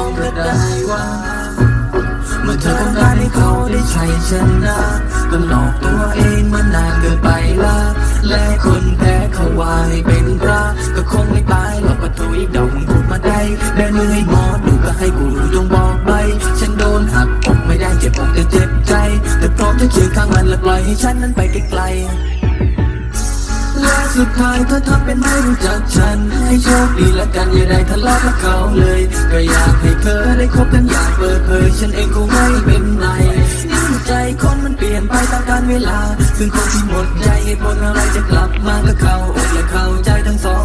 องก็ได้ว่าเมื่อเธอต้องการให้เขาได้ใช้ชนะก็หลอกตัวเองมานานเกินไปละและคนแพ้เขาว่าให้เป็นพระก็คงไม่ตายหรอกประตูอีกดอกมึงพูดมาได้แบมือให้หมอดูก็ให้กูรู้จงบอกไปฉันโดนหักอกไม่ได้เจ็บอกแต่เจ็บใจ แต่พร้อมจะเคียงข้างมันและปล่อยให้ฉันนั้นไปไกลๆ สุดท้ายเธอทำเป็นไม่รู้จักฉัน ให้โชคดีละกันอย่าได้ทะเลาะกับเขาเลย ก็อยากให้เธอได้คบกันอยากเปิดเผยฉันเองคงไม่เป็นไรนี่ใจคนมันเปลี่ยนไปตามกาลเวลา ซึ่งคนที่หมดใจเหตุผลอะไรจะกลับมาก็เขาอกและเข้าใจทั้งสอง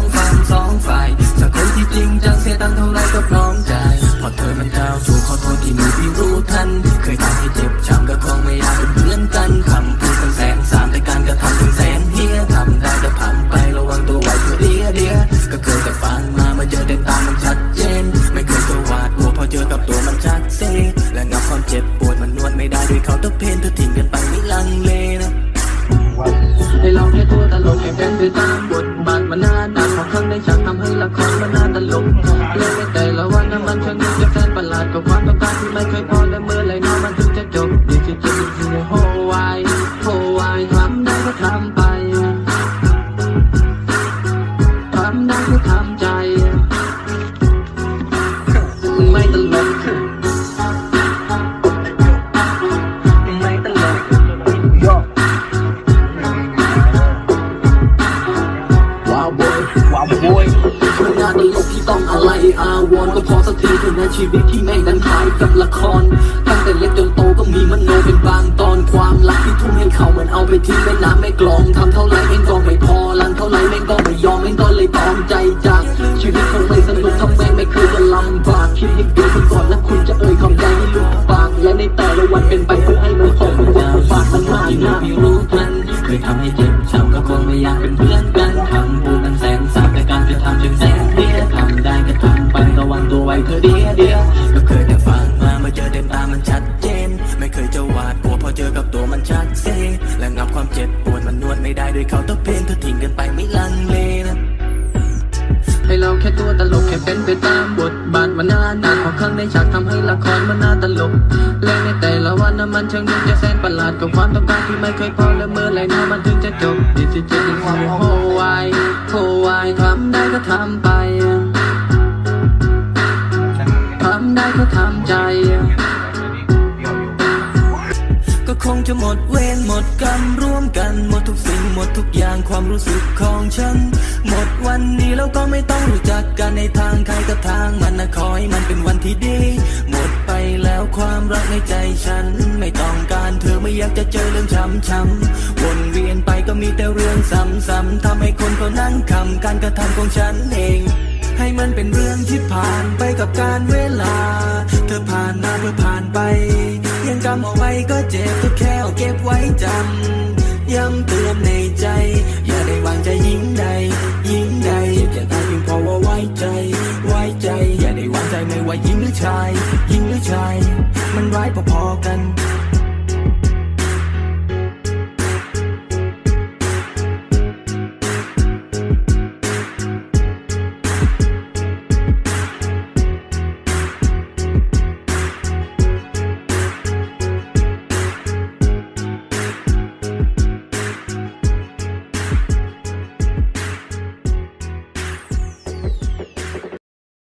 ให้เราแค่ตัวตลกแค่เป็นไปตามบทบาทมานานนานพอครั้งได้ฉากทำให้ละครมันน่าตลกเลยในแต่ละวันนั้นมันช่างนึกจะแฟนประหลาดกับความต้องการที่ไม่เคยพอและเมื่อไรน้อมันถึงจะจบดี๋ยวจะเจอจริงๆโฮวายโฮวายทำได้ก็ทำไปทำได้ก็ทำใจไม่ตล ว้าวบอยว้าวบอยช่วงานตลกที่ต้องอะไรอาวรณ์ก็พอสักทีเถอะนะชีวิตที่แม่ดันคล้ายกับละคร ตั้งแต่เล็กจนโตก็มีมโนเป็นบางตอนความรักที่ทุ่มให้เขาเหมือนเอาไปทิ้งแม่น้ำไม่กลองทำเท่าไรเองก็ เต็มตามันชัดเจน ไม่เคยจะหวาดกลัวพอเจอกับตัวมันชัดเจนและงับความเจ็บปวดมันนวดไม่ได้ด้วยเขาตะเพนเธอทิ้งกันไปไม่ลังเลนะให้เราแค่ตัวตลกแค่เป็นไปตามบทบาทมานานนานพอครั้งในฉากทำให้ละครมันน่าตลกและในแต่ละวันนั้นมันช่างนึกจะแสนประหลาดกับความต้องการที่ไม่เคยพอและเมื่อไรนะมันถึงจะจบดิจิทัลโฮวายโฮวายทำได้ก็ทำไป คงจะหมดเวรหมดกรรมร่วมกัน หมดทุกสิ่งหมดทุกอย่างความรู้สึกของฉัน หมดวันนี้แล้วก็ไม่ต้องรู้จักกันในทางใครกับทางมันนะขอให้มันเป็นวันที่ดี หมดไปแล้วความรักในใจฉัน ไม่ต้องการเธอไม่อยากจะเจอเรื่องช้ำๆวนเวียนไปก็มีแต่เรื่องซ้ำๆทำให้คนเขานั้นคำการกระทำของฉันเองให้มันเป็นเรื่องที่ผ่านไปกับการเวลา เธอผ่านมาเพื่อผ่านไป ยังจำเอาไว้ก็เจ็บก็แค่เอาเก็บไว้จำย้ำเตือนในใจ อย่าได้วางใจยิ่งใด ยิ่งใดอย่าตายเพียงเพราะว่าไว้ใจ ไว้ใจ อย่าได้วางใจไม่ว่าหญิงหรือชายหญิงหรือชาย มันร้ายพอๆกัน